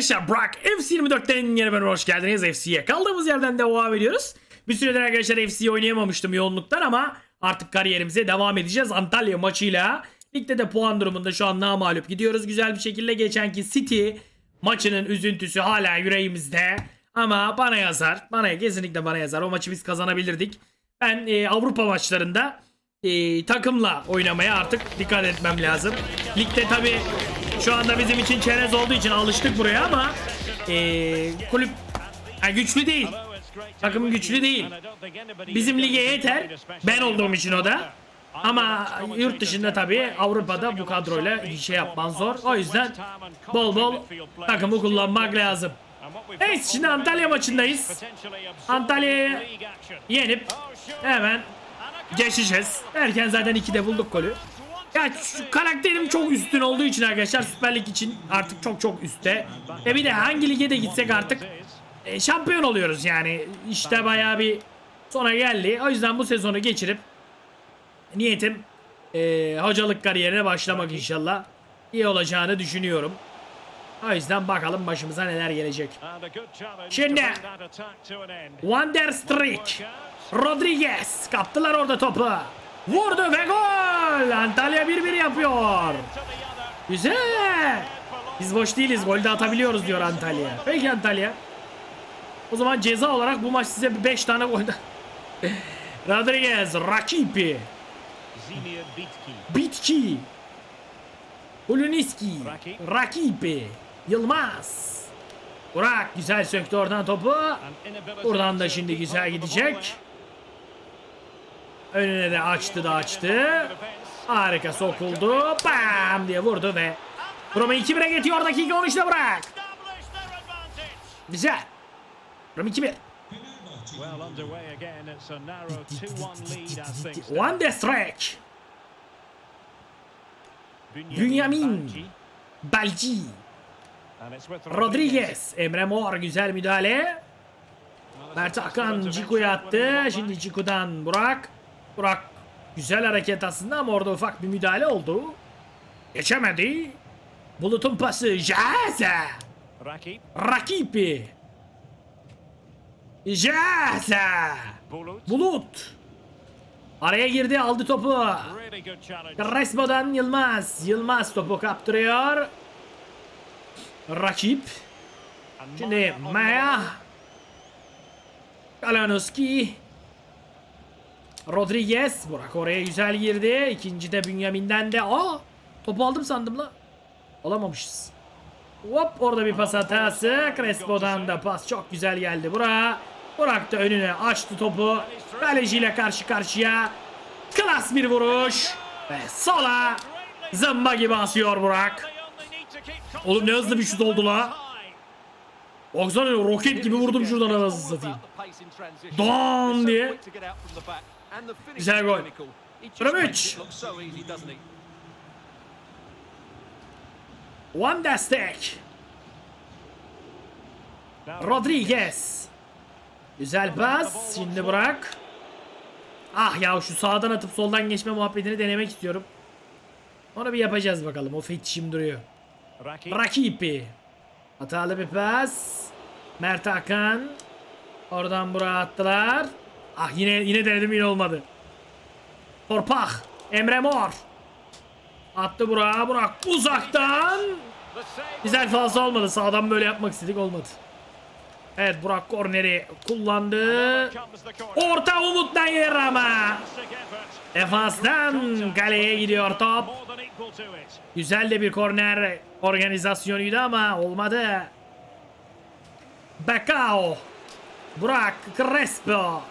arkadaşlar Burak FC24'ten yeni bölüme hoş geldiniz FC'ye. Kaldığımız yerden devam ediyoruz. Bir süredir arkadaşlar FC oynayamamıştım yoğunluktan ama artık kariyerimize devam edeceğiz. Antalya maçıyla ligde de puan durumunda şu an namalup gidiyoruz. Güzel bir şekilde geçenki City maçının üzüntüsü hala yüreğimizde. Ama bana yazar. Bana kesinlikle bana yazar. O maçı biz kazanabilirdik. Ben e, Avrupa maçlarında e, takımla oynamaya artık dikkat etmem lazım. Ligde tabi şu anda bizim için çerez olduğu için alıştık buraya ama e, kulüp ha, güçlü değil. Takım güçlü değil. Bizim lige yeter. Ben olduğum için o da. Ama yurt dışında tabi Avrupa'da bu kadroyla bir şey yapman zor. O yüzden bol bol takımı kullanmak lazım. Evet şimdi Antalya maçındayız. Antalya'yı yenip hemen geçeceğiz. Derken zaten 2'de bulduk golü. Ya şu karakterim çok üstün olduğu için arkadaşlar Süper Lig için artık çok çok üstte. E bir de hangi lige de gitsek artık e, şampiyon oluyoruz yani. İşte bayağı bir sona geldi. O yüzden bu sezonu geçirip niyetim e, hocalık kariyerine başlamak inşallah. İyi olacağını düşünüyorum. O yüzden bakalım başımıza neler gelecek. Şimdi Van der Streek. Rodriguez kaptılar orada topu. Vurdu ve gol. Antalya 1-1 yapıyor. Güzel. Biz boş değiliz. Gol de atabiliyoruz diyor Antalya. Peki Antalya. O zaman ceza olarak bu maç size 5 tane gol Rodriguez, Rakipi, Bitki, Uluniski, Rakipi, Yılmaz. Burak güzel söktü oradan topu. Buradan da şimdi güzel gidecek. Önüne de açtı da açtı. Harika sokuldu. Bam diye vurdu ve Roma 2-1'e getiriyor dakika 13'te bırak. Güzel. Roma 2-1. One de Strek. Bünyamin. Balci. Rodriguez. Emre Mor güzel müdahale. Mert Hakan Ciku'ya attı. Şimdi Ciku'dan Burak. Burak güzel hareket aslında ama orada ufak bir müdahale oldu. Geçemedi. Bulut'un pası. Jaza. Rakipi. Jaza. Bulut. Araya girdi aldı topu. Crespo'dan Yılmaz. Yılmaz topu kaptırıyor. Rakip. Şimdi Maya. Kalanowski. Rodriguez. Burak oraya güzel girdi. İkinci de Bünyamin'den de. Aa! Topu aldım sandım la. Alamamışız. Hop orada bir pas hatası. Crespo'dan da pas çok güzel geldi Burak. Burak da önüne açtı topu. Kaleciyle karşı karşıya. Klas bir vuruş. Ve sola. Zımba gibi asıyor Burak. Oğlum ne hızlı bir şut oldu la. Baksana roket gibi vurdum şuradan anasını satayım. Don diye. Güzel gol. Kramic. One destek. Rodriguez. Güzel pas. Şimdi bırak. Ah ya şu sağdan atıp soldan geçme muhabbetini denemek istiyorum. Onu bir yapacağız bakalım. O fetişim duruyor. Rakipi. Hatalı bir pas. Mert Hakan. Oradan buraya attılar. Ah yine yine denedim yine olmadı. Torpak. Emre Mor. Attı Burak'a. Burak uzaktan. Güzel falso olmadı. Sağdan böyle yapmak istedik olmadı. Evet Burak korneri kullandı. Orta Umut'tan yer ama. Defanstan kaleye gidiyor top. Güzel de bir korner organizasyonuydu ama olmadı. Bakao. Burak Crespo.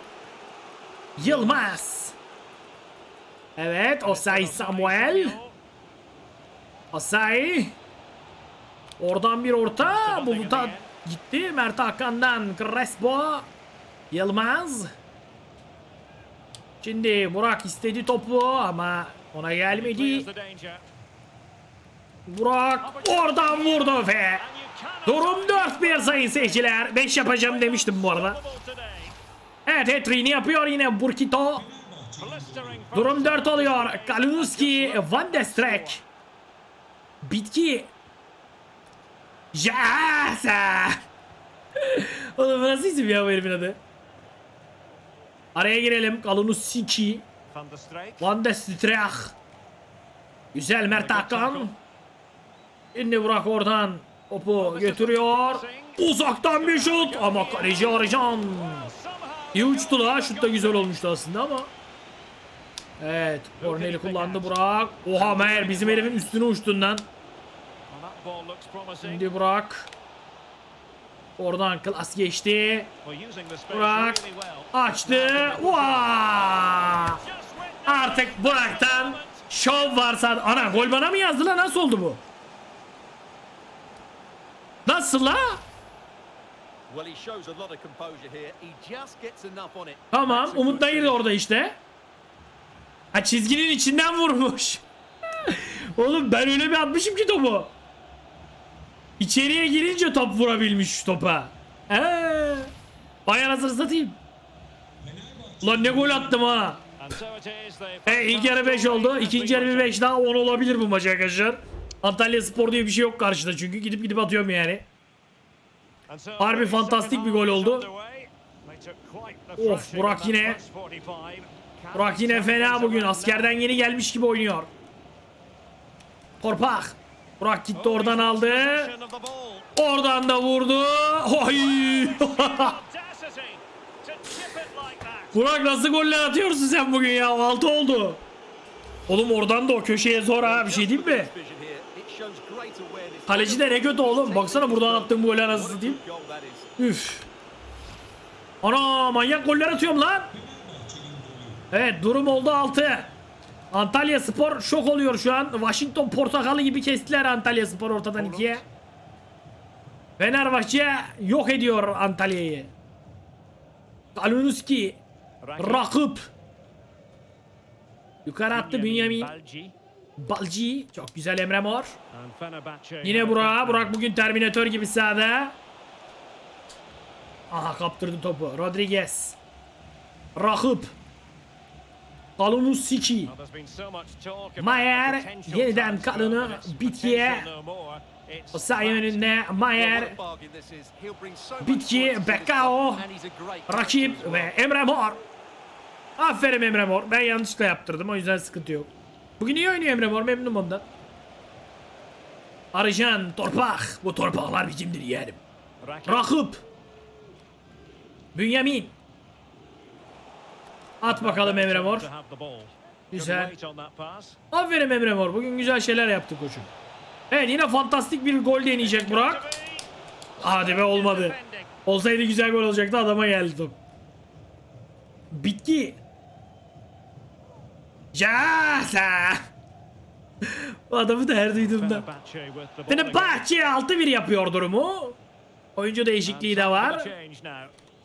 Yılmaz. Evet Osay Samuel. Osay. Oradan bir orta. Bulut'a gitti. Mert Hakan'dan Crespo. Yılmaz. Şimdi Burak istedi topu ama ona gelmedi. Burak oradan vurdu ve durum 4-1 sayın seyirciler. 5 yapacağım demiştim bu arada. Evet hat-trick'ini yapıyor yine Burkito. Durum 4 oluyor. Kalinowski, Van de Streek. Bitki. Jasa. Oğlum nasıl isim ya bu herifin adı? Araya girelim. Kalunu Siki. Van de Streek. Güzel Mert Hakan. Şimdi Burak oradan topu götürüyor. Uzaktan bir şut ama kaleci Arıcan. İyi uçtu la. Şut da güzel olmuştu aslında ama. Evet. Korneli kullandı Burak. Oha meğer bizim herifin üstüne uçtuğundan. Şimdi Burak. Oradan klas geçti. Burak açtı. Vaa! Artık Burak'tan şov varsa... Ana gol bana mı yazdı lan? Nasıl oldu bu? Nasıl la? Tamam. Umut finish. orada işte. Ha çizginin içinden vurmuş. Oğlum ben öyle bir atmışım ki topu. İçeriye girince top vurabilmiş topa. Eee. Vay anasını satayım. Lan ne gol attım ha. E, ilk yarı 5 oldu. İkinci yarı bir 5 daha 10 olabilir bu maç arkadaşlar. Antalya Spor diye bir şey yok karşıda çünkü gidip gidip atıyorum yani. Harbi fantastik bir gol oldu. Of, Burak yine- first 45. Can Burak yine fena bugün. Askerden yeni gelmiş gibi oynuyor. Torpak. Burak gitti oradan aldı. Oradan da vurdu. Oy! Burak nasıl goller atıyorsun sen bugün ya? 6 oldu. Oğlum oradan da o köşeye zor ha bir şey değil mi? Kaleci de ne kötü oğlum. Baksana buradan attığım golü anasını is. Üf. Ana manyak goller atıyorum lan. Evet durum oldu 6. Antalya Spor şok oluyor şu an. Washington portakalı gibi kestiler Antalya Spor ortadan ikiye. Fenerbahçe yok ediyor Antalya'yı. Kalunuski rakip. Yukarı attı Bünyamin. Balci. Çok güzel Emre Mor. Yine Burak. Burak bugün Terminator gibi sahada. Aha kaptırdı topu. Rodriguez. Rakip. Kalunu Siki. Well, there's been so much talk about Mayer yeniden it's bitkiye o yönünde Well, Mayer Bitki, Bekao, rakip ve Emre Mor. Aferin Emre Mor. Ben yanlışlıkla yaptırdım o yüzden sıkıntı yok. Bugün iyi oynuyor Emre Mor memnunum ondan. Arıcan, Torpak. Bu torpaklar bizimdir yeğenim. Rakip. Bünyamin. At bakalım Emre Mor. Güzel. Aferin Emre Mor. Bugün güzel şeyler yaptı koçum. Evet yine fantastik bir gol deneyecek Burak. Hadi be olmadı. Olsaydı güzel gol olacaktı adama geldi top. Bitki. Jasa. Bu adamı da her duyduğumda. Fenerbahçe with the ball again. Fenerbahçe 6-1 yapıyor durumu. Oyuncu değişikliği de var.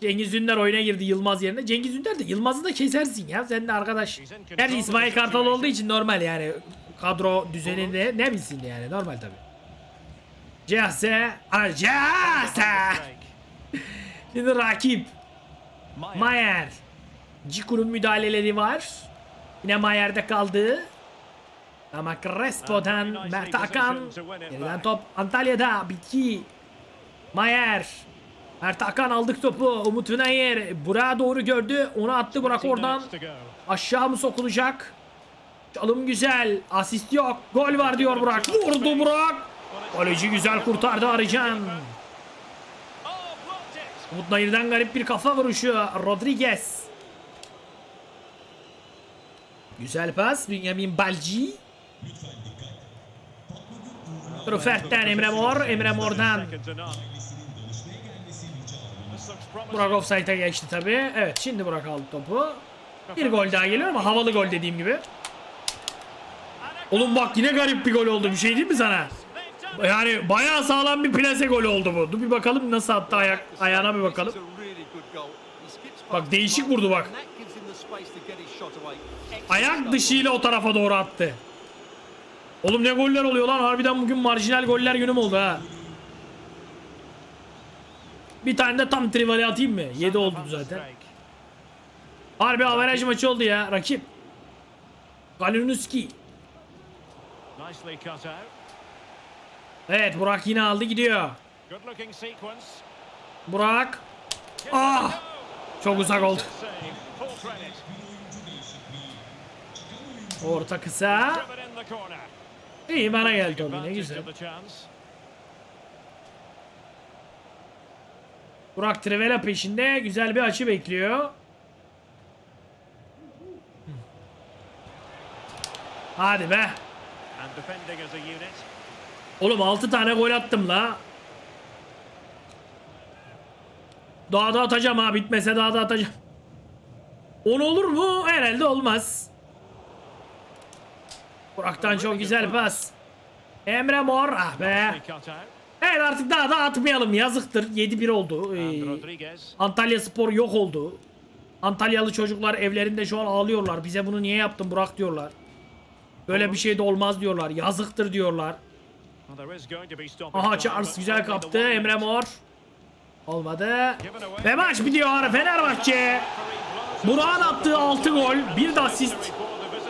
Cengiz Ünder oyuna girdi Yılmaz yerine. Cengiz Ünder de Yılmaz'ı da kesersin ya. Sen de arkadaş. Gerçi İsmail Kartal olduğu için normal yani. Kadro düzeninde ne bilsin yani. Normal tabi. Cihase. Cihase. Şimdi rakip. Mayer. Ciku'nun müdahaleleri var. Yine Mayer'de kaldı. Ama Crespo'dan Mert Hakan. Geriden top Antalya'da. Bitki. Mayer. Mert Hakan aldık topu. Umut Ünayer. Burak'a doğru gördü. Onu attı Burak oradan. Aşağı mı sokulacak? Çalım güzel. Asist yok. Gol var diyor Burak. Vurdu Burak. Kaleci güzel kurtardı Arıcan. Umut Nayır'dan garip bir kafa vuruşu. Rodriguez. Güzel pas. Bünyamin Balci. Trufert'ten Emre Mor. Emre Mor'dan Burak offside'e geçti tabi. Evet şimdi Burak aldı topu. Bir gol daha geliyor ama havalı gol dediğim gibi. Oğlum bak yine garip bir gol oldu. Bir şey değil mi sana? Yani bayağı sağlam bir plase golü oldu bu. Dur bir bakalım nasıl attı ayak ayağına bir bakalım. Bak, değişik vurdu bak. Ayak dışıyla o tarafa doğru attı. Oğlum ne goller oluyor lan? Harbiden bugün marjinal goller günüm oldu ha. Bir tane de tam trivali atayım mı? 7 oldu zaten. Harbi averaj maçı oldu ya rakip. Out. Evet Burak yine aldı gidiyor. Burak. Ah! Çok uzak oldu. Orta kısa. İyi bana geldi o ne Advantage güzel. Burak Trivela peşinde güzel bir açı bekliyor. Hadi be. Oğlum 6 tane gol attım la. Daha da atacağım ha bitmese daha da atacağım. 10 olur mu? Herhalde olmaz. Burak'tan çok güzel pas. Emre Mor ah be. Evet artık daha da atmayalım yazıktır. 7-1 oldu. Ee. Antalya Spor yok oldu. Antalyalı çocuklar evlerinde şu an ağlıyorlar. Bize bunu niye yaptın Burak diyorlar. Böyle bir şey de olmaz diyorlar. Yazıktır diyorlar. Aha Charles güzel kaptı. Emre. Mor. Olmadı. Ve maç bitiyor. Fenerbahçe. Burak'ın attığı 6 gol. Bir de asist.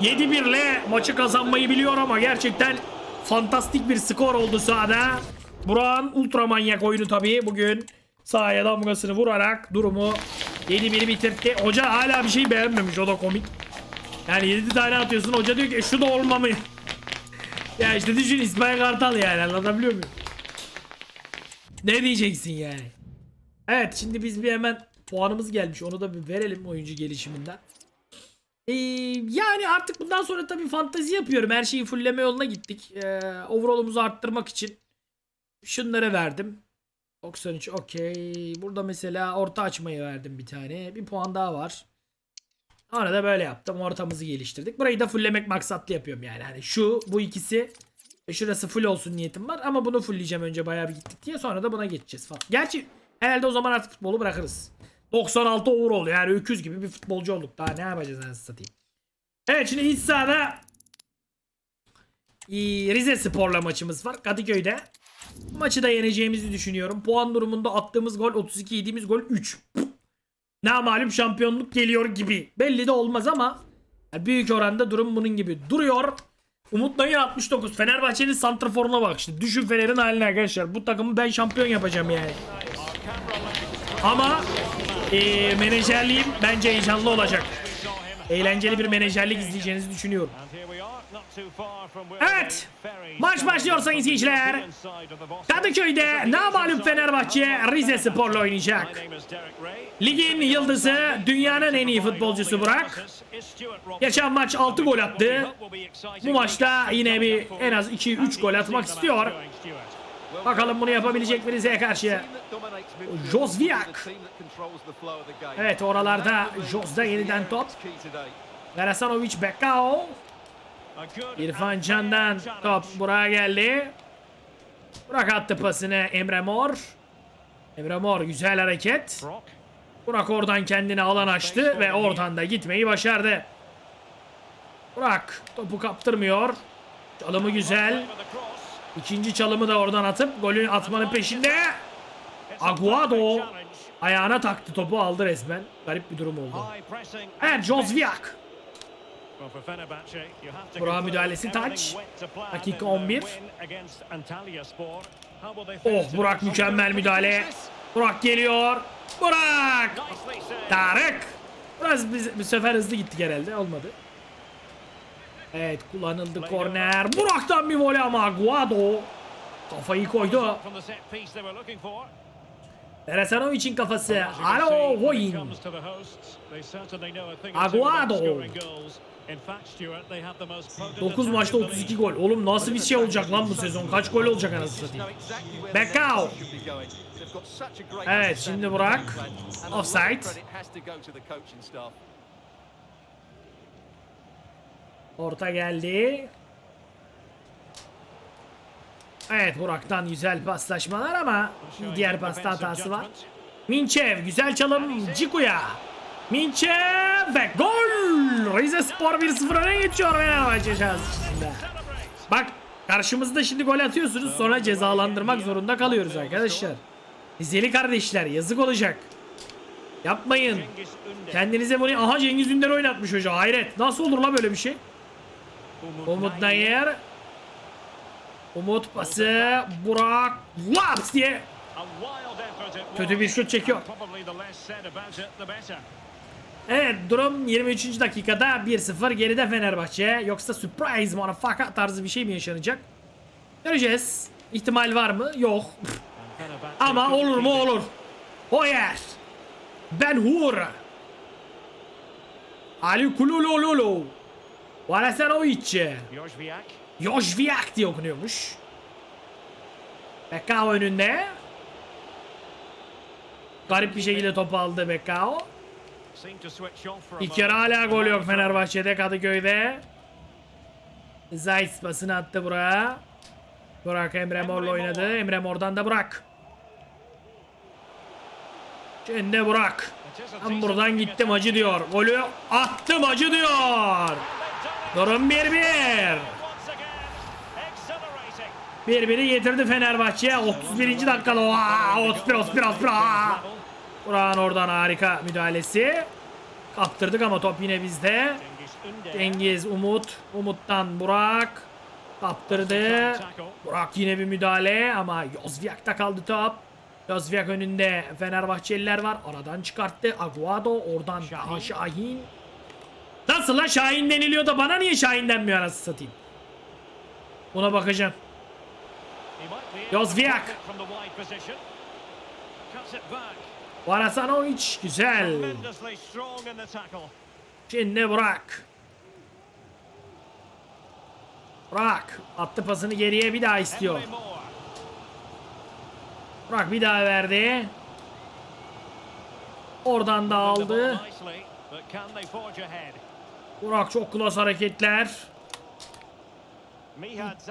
7-1 ile maçı kazanmayı biliyor ama gerçekten fantastik bir skor oldu sahada. Burak'ın ultramanyak oyunu tabii bugün sahaya damgasını vurarak durumu 7-1 bitirtti. Hoca hala bir şey beğenmemiş o da komik. Yani 7 tane atıyorsun hoca diyor ki "E, şu da olmamı. ya işte düşün İsmail Kartal yani anlatabiliyor muyum? Ne diyeceksin yani? Evet şimdi biz bir hemen puanımız gelmiş onu da bir verelim oyuncu gelişiminden. Ee, yani artık bundan sonra tabii fantazi yapıyorum. Her şeyi fullleme yoluna gittik. Ee, overall'umuzu arttırmak için şunlara verdim. 93 okey. Burada mesela orta açmayı verdim bir tane. Bir puan daha var. Sonra da böyle yaptım. Ortamızı geliştirdik. Burayı da fulllemek maksatlı yapıyorum yani. Hani şu bu ikisi e, şurası full olsun niyetim var ama bunu fullleyeceğim önce bayağı bir gittik diye sonra da buna geçeceğiz falan. Gerçi herhalde o zaman artık futbolu bırakırız. 96 overall yani öküz gibi bir futbolcu olduk. Daha ne yapacağız anasını satayım. Evet şimdi iç sahada iyi, Rize Spor'la maçımız var Kadıköy'de. Maçı da yeneceğimizi düşünüyorum. Puan durumunda attığımız gol 32 yediğimiz gol 3. Ne malum şampiyonluk geliyor gibi. Belli de olmaz ama büyük oranda durum bunun gibi duruyor. Umut Nayır 69. Fenerbahçe'nin santraforuna bak işte. Düşün Fener'in haline arkadaşlar. Bu takımı ben şampiyon yapacağım yani. Ama eee menajerliğim bence heyecanlı olacak. Eğlenceli bir menajerlik izleyeceğinizi düşünüyorum. Evet. Maç başlıyor sayın seyirciler. Kadıköy'de namalum Fenerbahçe Rize Spor'la oynayacak. Ligin yıldızı, dünyanın en iyi futbolcusu Burak. Geçen maç 6 gol attı. Bu maçta yine bir en az 2-3 gol atmak istiyor. Bakalım bunu yapabilecek mi Rize'ye karşı? Jozviak. Evet oralarda Jos'da yeniden top. Verasanovic Bekao. İrfan Can'dan top buraya geldi. Burak attı pasını Emre Mor. Emre Mor güzel hareket. Burak oradan kendine alan açtı ve oradan da gitmeyi başardı. Burak topu kaptırmıyor. Çalımı güzel. İkinci çalımı da oradan atıp golü atmanın peşinde. Aguado ayağına taktı topu aldı resmen. Garip bir durum oldu. Evet Jozviak. Burak'ın müdahalesi taç. Dakika 11. Oh Burak mükemmel müdahale. Burak geliyor. Burak. Tarık. Biraz biz, bir sefer hızlı gittik herhalde. Olmadı. Evet kullanıldı korner. Burak'tan bir voley ama Aguado kafayı koydu. Beresanovic'in kafası. Alo Hoyin. Aguado. 9 maçta 32 gol. Oğlum nasıl bir şey olacak lan bu sezon? Kaç gol olacak anasını satayım? Bekao. Evet, şimdi Burak. Offside. Orta geldi. Evet Burak'tan güzel paslaşmalar ama diğer pasta hatası var. Minçev güzel çalım Ciku'ya. Minçev ve gol! Rize Spor 1-0 öne geçiyor Fenerbahçe şahsında. Bak karşımızda şimdi gol atıyorsunuz sonra cezalandırmak zorunda kalıyoruz arkadaşlar. Rizeli kardeşler yazık olacak. Yapmayın. Kendinize bunu... Aha Cengiz Ünder oynatmış hoca hayret. Nasıl olur la böyle bir şey? Umut Nayır. Umut pası. Burak. Laps diye. Kötü bir şut çekiyor. Evet durum 23. dakikada 1-0 geride Fenerbahçe. Yoksa surprise motherfucker tarzı bir şey mi yaşanacak? Göreceğiz. İhtimal var mı? Yok. Ama olur mu olur. Hoyer. Ben Hur. Ali Kululolulu. Valasanovic. Jojviak diye okunuyormuş. Bekao önünde. Garip bir şekilde topu aldı Bekao. İlk yarı hala gol yok Fenerbahçe'de Kadıköy'de. Zayt pasını attı buraya. Burak Emre Mor'la oynadı. Emre Mor'dan da Burak. Şimdi Burak. Ben buradan gittim acı diyor. Golü attım acı diyor. Durum 1-1. Once again, exhilarating. Birbiri getirdi Fenerbahçe. 31. dakikada. Oha, 31 31 31. Aa! Burak'ın oradan harika müdahalesi. Kaptırdık ama top yine bizde. Cengiz Umut. Umut'tan Burak. Kaptırdı. Burak yine bir müdahale ama Yozviak'ta kaldı top. Yozviak önünde Fenerbahçeliler var. Aradan çıkarttı. Aguado oradan Şahin. Şahin. Nasıl lan Şahin deniliyor da bana niye Şahin denmiyor anasını satayım. Buna bakacağım. Back. Varasanovic güzel. Şimdi Burak. Burak attı pasını geriye bir daha istiyor. Burak bir daha verdi. Oradan da aldı. Burak çok klas hareketler.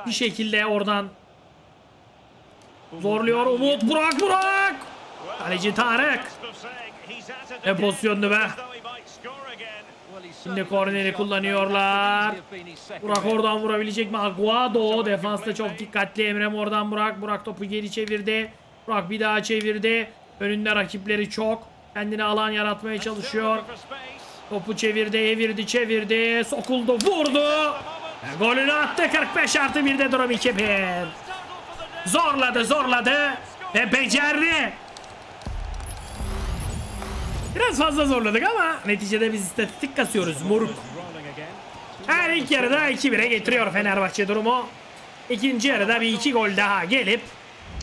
Bir şekilde oradan zorluyor Umut. Burak Burak. Kaleci Tarık. Ne pozisyondu be. Şimdi korneri kullanıyorlar. Burak oradan vurabilecek mi? Aguado defansta çok dikkatli. Emre oradan Burak. Burak topu geri çevirdi. Burak bir daha çevirdi. Önünde rakipleri çok. Kendine alan yaratmaya çalışıyor. Topu çevirdi, evirdi, çevirdi. Sokuldu, vurdu. Golünü attı. 45 artı 1'de durum 2-1. Zorladı, zorladı. Ve becerdi. Biraz fazla zorladık ama neticede biz istatistik kasıyoruz moruk. Her ilk yarıda 2-1'e getiriyor Fenerbahçe durumu. İkinci yarıda bir iki gol daha gelip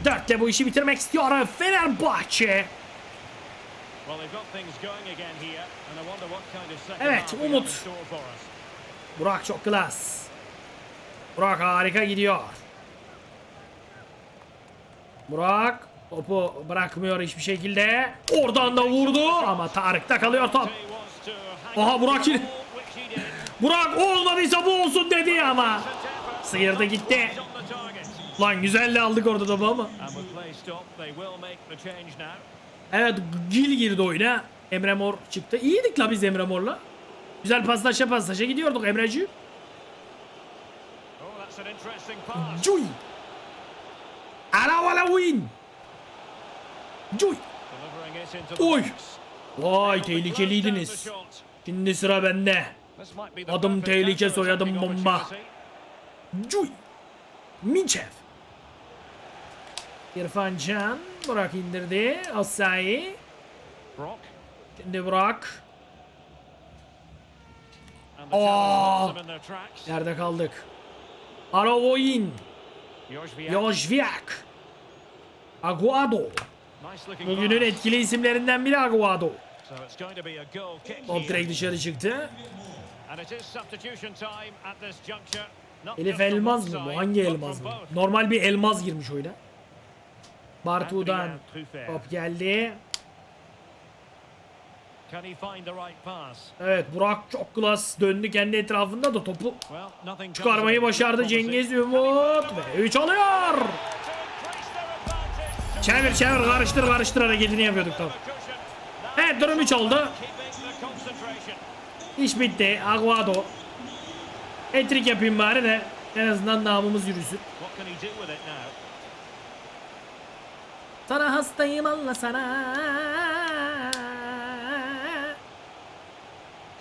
4'te bu işi bitirmek istiyor Fenerbahçe. Evet, Umut. Burak çok klas. Burak harika gidiyor. Burak topu bırakmıyor hiçbir şekilde. Oradan da vurdu ama Tarık'ta kalıyor top. Aha, Burak yine- Burak olmadıysa bu olsun dedi ama sıyırdı gitti. Lan güzel de aldık orada topu ama. Evet Gil girdi oyuna. Emre Mor çıktı. İyiydik la biz Emre Mor'la. Güzel paslaşa paslaşa gidiyorduk Emreci. Cuy. Ala wala win. Cuy. Oy. Vay tehlikeliydiniz. Şimdi sıra bende. Adım tehlike, soyadım bomba. Cuy. Minçev. İrfan Can. Burak indirdi. Asayi. Brock. Şimdi Burak. Tracks. Nerede kaldık? Aravoyin. Jozwiak. Jozviak. Aguado. Bugünün etkili isimlerinden biri Aguado. Top direkt dışarı çıktı. Elif Elmaz mı bu? Hangi elmaz mı? Normal bir elmaz girmiş oyuna. Bartu'dan top geldi. Evet Burak çok klas döndü kendi etrafında da topu çıkarmayı başardı. Cengiz Ümit ve 3 alıyor. Çevir çevir karıştır karıştır hareketini yapıyorduk tam. Evet durum 3 oldu. İş bitti. Aguado. Etrik yapayım bari de en azından namımız yürüsün. Sana hastayım Allah sana.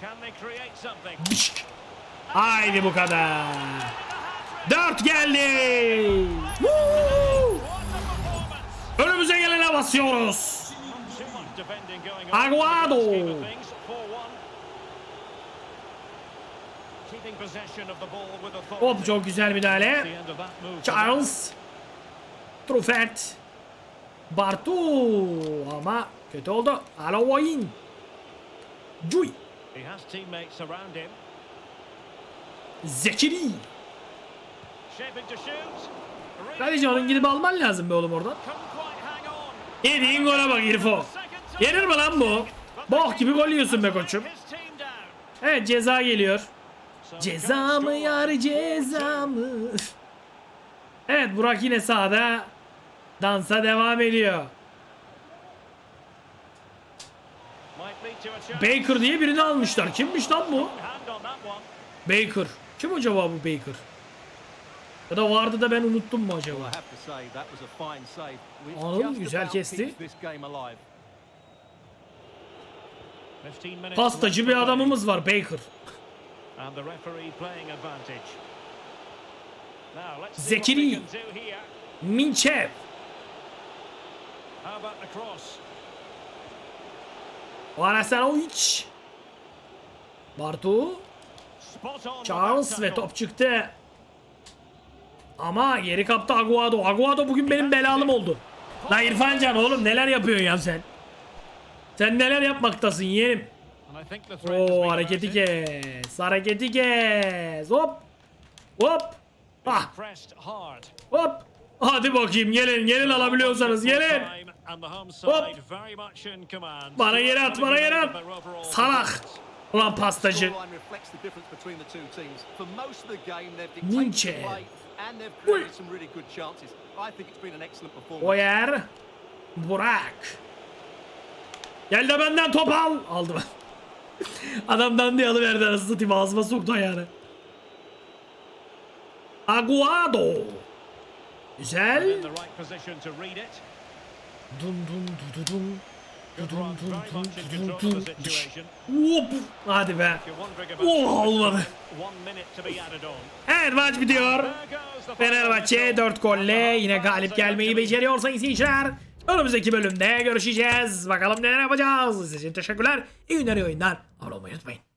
Can they create something? Dişk. Haydi bu kadar. 4 geldi. Woo! Önümüze gelene basıyoruz. Aguado. in the scheme of things. 4-1. Keeping possession of the ball with authority. Hop çok güzel müdahale. Charles. Truffert. Bartu. Ama kötü oldu. Alovoyin. Cuy. He has teammates around him. Zekiri. Kardeşim onun gidip alman lazım be oğlum oradan. Yediğin gole bak İrfo. Yenir mi lan bu? Bok gibi gol yiyorsun be koçum. Evet ceza geliyor. Ceza mı yar ceza mı? Evet Burak yine sahada. Dansa devam ediyor. Baker diye birini almışlar. Kimmiş lan bu? Baker. Kim acaba bu Baker? Ya da vardı da ben unuttum mu acaba? have to say that was a fine save. Which Anıl just güzel kesti. keeps This game alive. 15 minutes Pastacı bir adamımız var Baker. And the Arasanovic. Bartu. Charles ve top çıktı. Ama geri kaptı Aguado. Aguado bugün benim belalım oldu. Lan İrfan Can oğlum neler yapıyorsun ya sen? Sen neler yapmaktasın yeğenim? Oo hareketi kes. Hareketi kes. Hop. Hop. Ah hop. Hadi bakayım gelin gelin alabiliyorsanız gelin. And the home Hop. side very much in command. Bana yere at bana yere at. Salak. Ulan pastacı. Scoreline reflects the difference between the two teams. For most of the game, they've Minche. dictated the play and they've created some really good chances. I think it's been an excellent performance. Oyer. Burak. Gel de benden top al. Aldım. Adamdan diye alıverdi arası satayım ağzıma soktu ayağını. Aguado. Güzel. Dum dum du du dum. Good Dum dum dum dum dum. Hop. Hadi be. Oh, olmadı. Evet maç bitiyor. Fenerbahçe final 4 golle yine galip gelmeyi beceriyor sayın seyirciler. Önümüzdeki bölümde görüşeceğiz. Bakalım neler yapacağız. Sizin için teşekkürler. İyi günler, iyi oyunlar. Abone olmayı unutmayın.